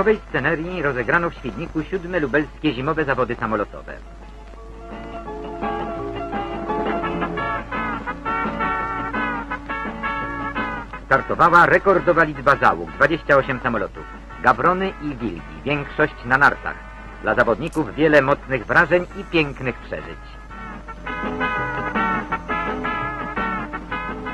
W zimowej scenerii rozegrano w Świdniku siódme lubelskie zimowe zawody samolotowe. Startowała rekordowa liczba załóg, 28 samolotów, gawrony i wilgi, większość na nartach. Dla zawodników wiele mocnych wrażeń i pięknych przeżyć.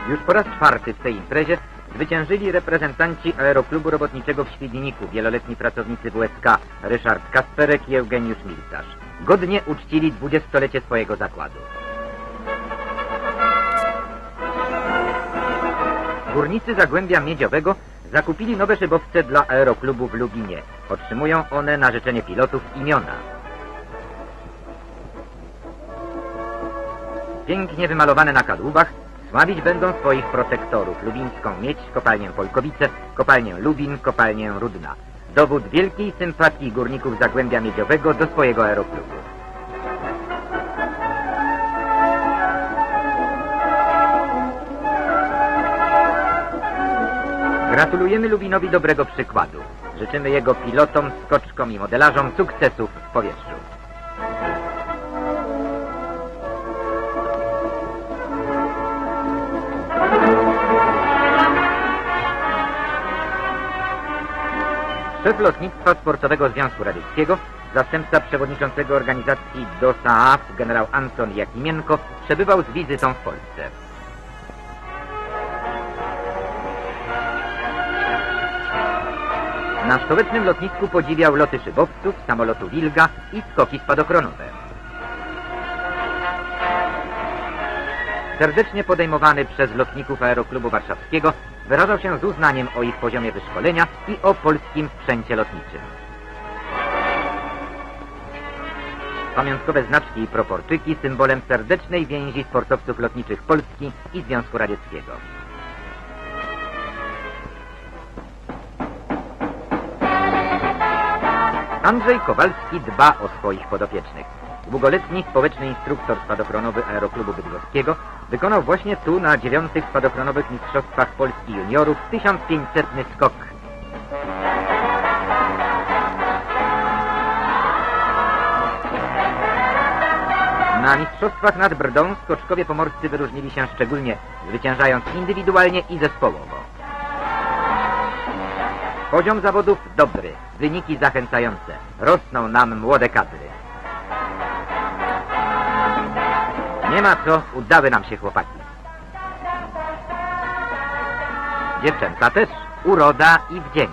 Już po raz czwarty w tej imprezie zwyciężyli reprezentanci Aeroklubu Robotniczego w Świdniku, wieloletni pracownicy WSK Ryszard Kasperek i Eugeniusz Milcarz. Godnie uczcili dwudziestolecie swojego zakładu. Górnicy Zagłębia Miedziowego zakupili nowe szybowce dla Aeroklubu w Lubinie. Otrzymują one na życzenie pilotów imiona. Pięknie wymalowane na kadłubach sławić będą swoich protektorów Lubińską Miedź, kopalnię Polkowice, kopalnię Lubin, kopalnię Rudna. Dowód wielkiej sympatii górników Zagłębia Miedziowego do swojego aeroklubu. Gratulujemy Lubinowi dobrego przykładu. Życzymy jego pilotom, skoczkom i modelarzom sukcesów w powietrzu. Szef lotnictwa Sportowego Związku Radzieckiego, zastępca przewodniczącego organizacji DOSAAF generał Anton Jakimienko przebywał z wizytą w Polsce. Na stołecznym lotnisku podziwiał loty szybowców, samolotu Wilga i skoki spadochronowe. Serdecznie podejmowany przez lotników Aeroklubu Warszawskiego wyrażał się z uznaniem o ich poziomie wyszkolenia i o polskim sprzęcie lotniczym. Pamiątkowe znaczki i proporczyki symbolem serdecznej więzi sportowców lotniczych Polski i Związku Radzieckiego. Andrzej Kowalski dba o swoich podopiecznych. Długoletni społeczny instruktor spadochronowy Aeroklubu Bydgoskiego wykonał właśnie tu na dziewiątych spadochronowych mistrzostwach Polski juniorów 1500 skok. Na mistrzostwach nad Brdą skoczkowie pomorscy wyróżnili się szczególnie, zwyciężając indywidualnie i zespołowo. Poziom zawodów dobry, wyniki zachęcające. Rosną nam młode kadry. Nie ma co, udały nam się chłopaki. Dziewczęta też, uroda i wdzięk.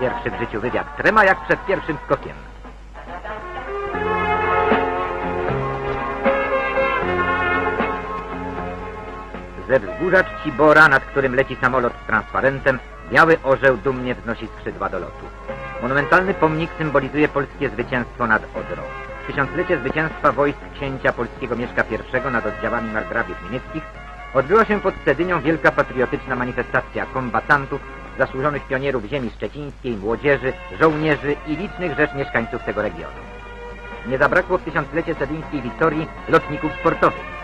Pierwszy w życiu wywiad trema jak przed pierwszym skokiem. Ze wzgórza Czcibora, nad którym leci samolot z transparentem, biały orzeł dumnie wznosi skrzydła do lotu. Monumentalny pomnik symbolizuje polskie zwycięstwo nad Odrą. Tysiąclecie zwycięstwa wojsk księcia polskiego Mieszka I nad oddziałami margrabiów niemieckich odbyła się pod Cedynią wielka patriotyczna manifestacja kombatantów, zasłużonych pionierów ziemi szczecińskiej, młodzieży, żołnierzy i licznych rzesz mieszkańców tego regionu. Nie zabrakło w tysiąclecie cedyńskiej wiktorii lotników sportowych.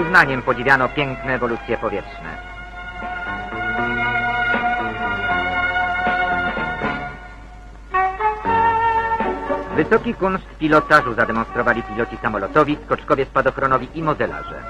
Uznaniem podziwiano piękne ewolucje powietrzne. Wysoki kunszt pilotażu zademonstrowali piloci samolotowi, skoczkowie spadochronowi i modelarze.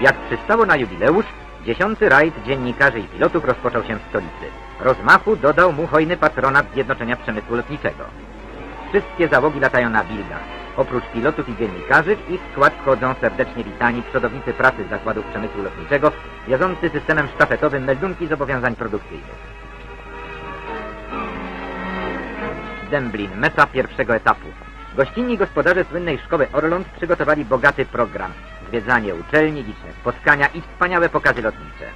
Jak przystało na jubileusz, dziesiąty rajd dziennikarzy i pilotów rozpoczął się w stolicy. Rozmachu dodał mu hojny patronat Zjednoczenia Przemysłu Lotniczego. Wszystkie załogi latają na wilgach. Oprócz pilotów i dziennikarzy w ich skład wchodzą serdecznie witani przodownicy pracy zakładów przemysłu lotniczego, wiozący systemem sztafetowym meldunki zobowiązań produkcyjnych. Zemblin, meta pierwszego etapu. Gościnni gospodarze słynnej szkoły Orląt przygotowali bogaty program. Zwiedzanie uczelni, liczne spotkania i wspaniałe pokazy lotnicze.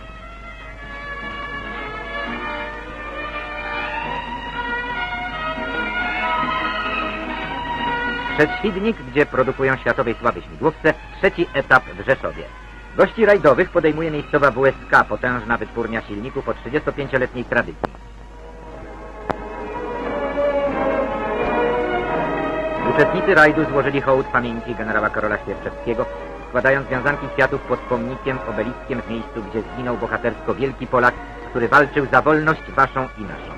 Przedświdnik, gdzie produkują światowej sławy śmigłowce, trzeci etap w Rzeszowie. Gości rajdowych podejmuje miejscowa WSK, potężna wytwórnia silników o 35-letniej tradycji. Uczestnicy rajdu złożyli hołd pamięci generała Karola Świerczewskiego, składając wiązanki kwiatów pod pomnikiem, obeliskiem w miejscu, gdzie zginął bohatersko wielki Polak, który walczył za wolność waszą i naszą.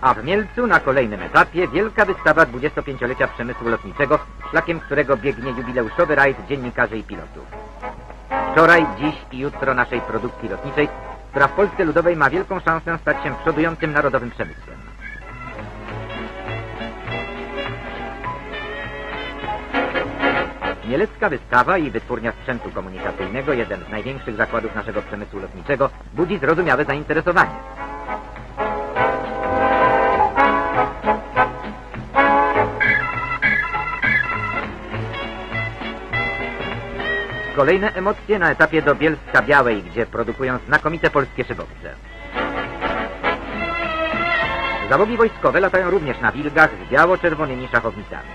A w Mielcu na kolejnym etapie wielka wystawa 25-lecia przemysłu lotniczego, szlakiem którego biegnie jubileuszowy rajd dziennikarzy i pilotów. Wczoraj, dziś i jutro naszej produkcji lotniczej, która w Polsce Ludowej ma wielką szansę stać się przodującym narodowym przemysłem. Mielecka wystawa i wytwórnia sprzętu komunikacyjnego, jeden z największych zakładów naszego przemysłu lotniczego, budzi zrozumiałe zainteresowanie. Kolejne emocje na etapie do Bielska Białej, gdzie produkują znakomite polskie szybowce. Załogi wojskowe latają również na wilgach z biało-czerwonymi szachownicami.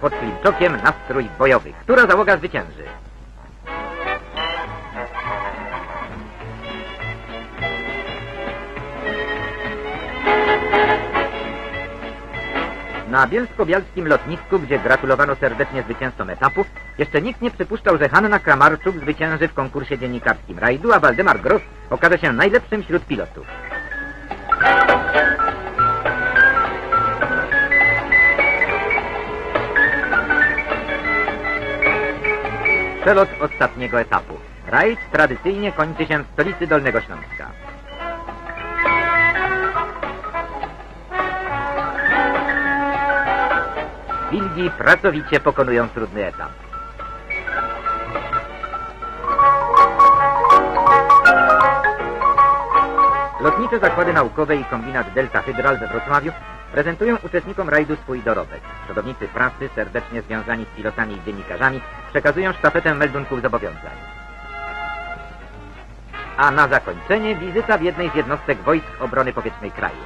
Pod Klimczokiem nastrój bojowy. Która załoga zwycięży? Na bielsko-bialskim lotnisku, gdzie gratulowano serdecznie zwycięzcom etapu, jeszcze nikt nie przypuszczał, że Hanna Kramarczuk zwycięży w konkursie dziennikarskim rajdu, a Waldemar Gross okaże się najlepszym wśród pilotów. Przelot ostatniego etapu. Rajd tradycyjnie kończy się w stolicy Dolnego Śląska. Wilgi pracowicie pokonują trudny etap. Lotnicze Zakłady Naukowe i Kombinat Delta Hydral we Wrocławiu prezentują uczestnikom rajdu swój dorobek. Przodownicy prasy, serdecznie związani z pilotami i dziennikarzami, przekazują sztafetę meldunków zobowiązań. A na zakończenie wizyta w jednej z jednostek Wojsk Obrony Powietrznej kraju.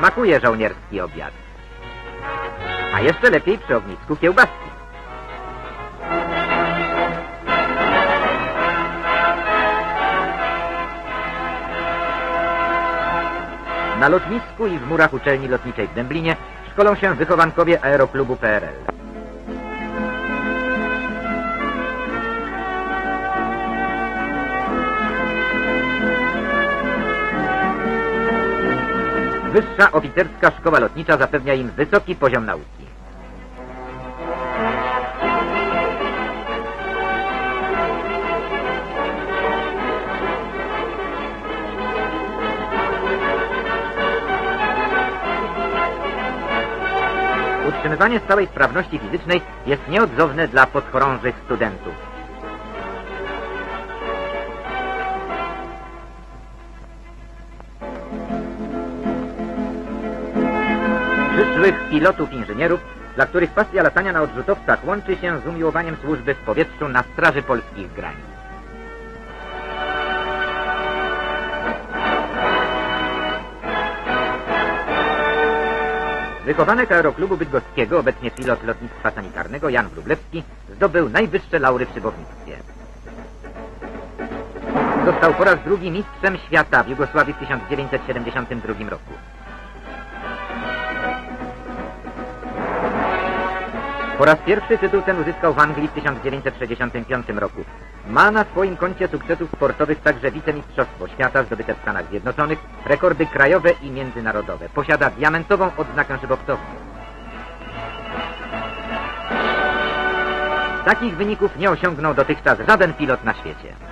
Smakuje żołnierski obiad. A jeszcze lepiej przy ognisku kiełbaski. Na lotnisku i w murach uczelni lotniczej w Dęblinie szkolą się wychowankowie aeroklubu PRL. Wyższa oficerska szkoła lotnicza zapewnia im wysoki poziom nauki. Utrzymywanie stałej sprawności fizycznej jest nieodzowne dla podchorążych studentów. Przyszłych pilotów inżynierów, dla których pasja latania na odrzutowcach łączy się z umiłowaniem służby w powietrzu na straży polskich granic. Wychowanek aeroklubu bydgoskiego, obecnie pilot lotnictwa sanitarnego Jan Wróblewski, zdobył najwyższe laury w szybownictwie. Został po raz drugi mistrzem świata w Jugosławii w 1972 roku. Po raz pierwszy tytuł ten uzyskał w Anglii w 1965 roku. Ma na swoim koncie sukcesów sportowych także wicemistrzostwo świata zdobyte w Stanach Zjednoczonych, rekordy krajowe i międzynarodowe. Posiada diamentową odznakę szybowcową. Takich wyników nie osiągnął dotychczas żaden pilot na świecie.